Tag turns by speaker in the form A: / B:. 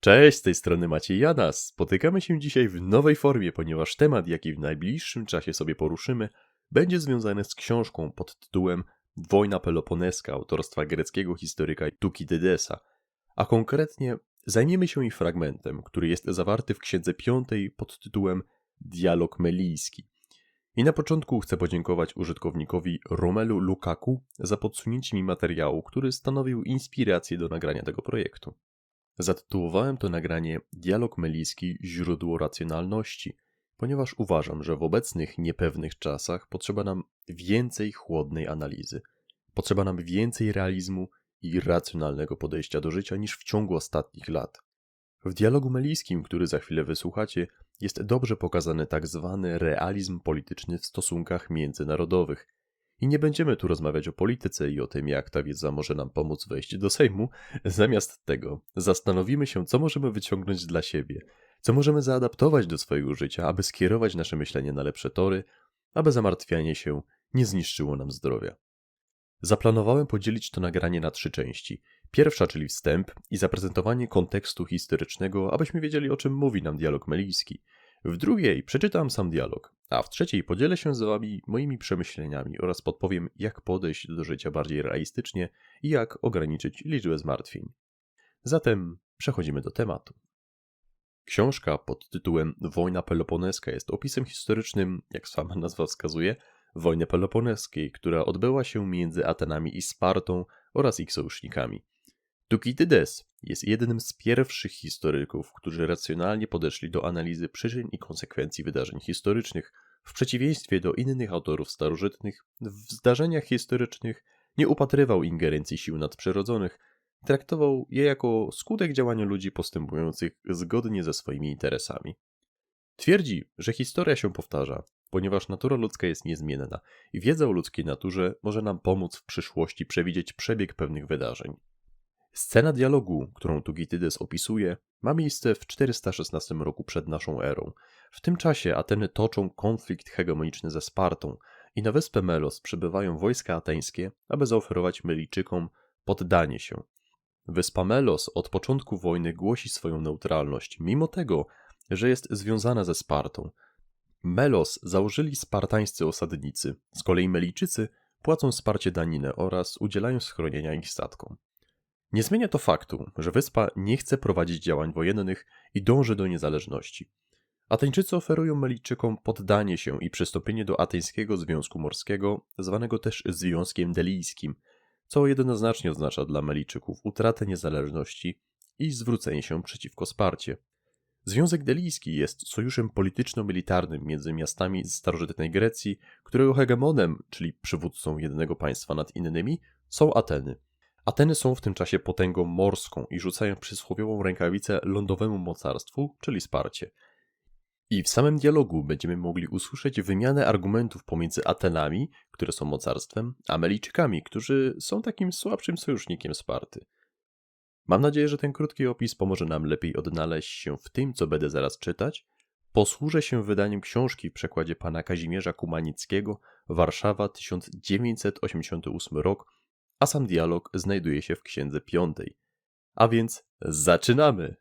A: Cześć, z tej strony Maciej Janas. Spotykamy się dzisiaj w nowej formie, ponieważ temat, jaki w najbliższym czasie sobie poruszymy, będzie związany z książką pod tytułem Wojna Peloponeska autorstwa greckiego historyka Tukidydesa, a konkretnie zajmiemy się jej fragmentem, który jest zawarty w księdze piątej pod tytułem Dialog Melijski. I na początku chcę podziękować użytkownikowi Romelu Lukaku za podsunięcie mi materiału, który stanowił inspirację do nagrania tego projektu. Zatytułowałem to nagranie Dialog Meliski źródło racjonalności, ponieważ uważam, że w obecnych niepewnych czasach potrzeba nam więcej chłodnej analizy. Potrzeba nam więcej realizmu i racjonalnego podejścia do życia niż w ciągu ostatnich lat. W dialogu melijskim, który za chwilę wysłuchacie, jest dobrze pokazany tak zwany realizm polityczny w stosunkach międzynarodowych. I nie będziemy tu rozmawiać o polityce i o tym, jak ta wiedza może nam pomóc wejść do Sejmu. Zamiast tego zastanowimy się, co możemy wyciągnąć dla siebie, co możemy zaadaptować do swojego życia, aby skierować nasze myślenie na lepsze tory, aby zamartwianie się nie zniszczyło nam zdrowia. Zaplanowałem podzielić to nagranie na trzy części. Pierwsza, czyli wstęp i zaprezentowanie kontekstu historycznego, abyśmy wiedzieli, o czym mówi nam dialog melijski. W drugiej przeczytam sam dialog, a w trzeciej podzielę się z Wami moimi przemyśleniami oraz podpowiem, jak podejść do życia bardziej realistycznie i jak ograniczyć liczbę zmartwień. Zatem przechodzimy do tematu. Książka pod tytułem Wojna Peloponeska jest opisem historycznym, jak sama nazwa wskazuje, wojny peloponeskiej, która odbyła się między Atenami i Spartą oraz ich sojusznikami. Tukidydes jest jednym z pierwszych historyków, którzy racjonalnie podeszli do analizy przyczyn i konsekwencji wydarzeń historycznych, w przeciwieństwie do innych autorów starożytnych, w zdarzeniach historycznych nie upatrywał ingerencji sił nadprzyrodzonych, traktował je jako skutek działania ludzi postępujących zgodnie ze swoimi interesami. Twierdzi, że historia się powtarza, ponieważ natura ludzka jest niezmienna i wiedza o ludzkiej naturze może nam pomóc w przyszłości przewidzieć przebieg pewnych wydarzeń. Scena dialogu, którą Tugitydes opisuje, ma miejsce w 416 roku przed naszą erą. W tym czasie Ateny toczą konflikt hegemoniczny ze Spartą i na wyspę Melos przybywają wojska ateńskie, aby zaoferować Melijczykom poddanie się. Wyspa Melos od początku wojny głosi swoją neutralność, mimo tego, że jest związana ze Spartą. Melos założyli spartańscy osadnicy, z kolei Melijczycy płacą wsparcie daninę oraz udzielają schronienia ich statkom. Nie zmienia to faktu, że wyspa nie chce prowadzić działań wojennych i dąży do niezależności. Ateńczycy oferują Melijczykom poddanie się i przystąpienie do Ateńskiego Związku Morskiego, zwanego też Związkiem Delijskim, co jednoznacznie oznacza dla Melijczyków utratę niezależności i zwrócenie się przeciwko Sparcie. Związek Delijski jest sojuszem polityczno-militarnym między miastami starożytnej Grecji, którego hegemonem, czyli przywódcą jednego państwa nad innymi, są Ateny. Ateny są w tym czasie potęgą morską i rzucają przysłowiową rękawicę lądowemu mocarstwu, czyli Sparcie. I w samym dialogu będziemy mogli usłyszeć wymianę argumentów pomiędzy Atenami, które są mocarstwem, a Melijczykami, którzy są takim słabszym sojusznikiem Sparty. Mam nadzieję, że ten krótki opis pomoże nam lepiej odnaleźć się w tym, co będę zaraz czytać. Posłużę się wydaniem książki w przekładzie pana Kazimierza Kumanickiego, Warszawa 1988 rok, a sam dialog znajduje się w księdze piątej. A więc zaczynamy!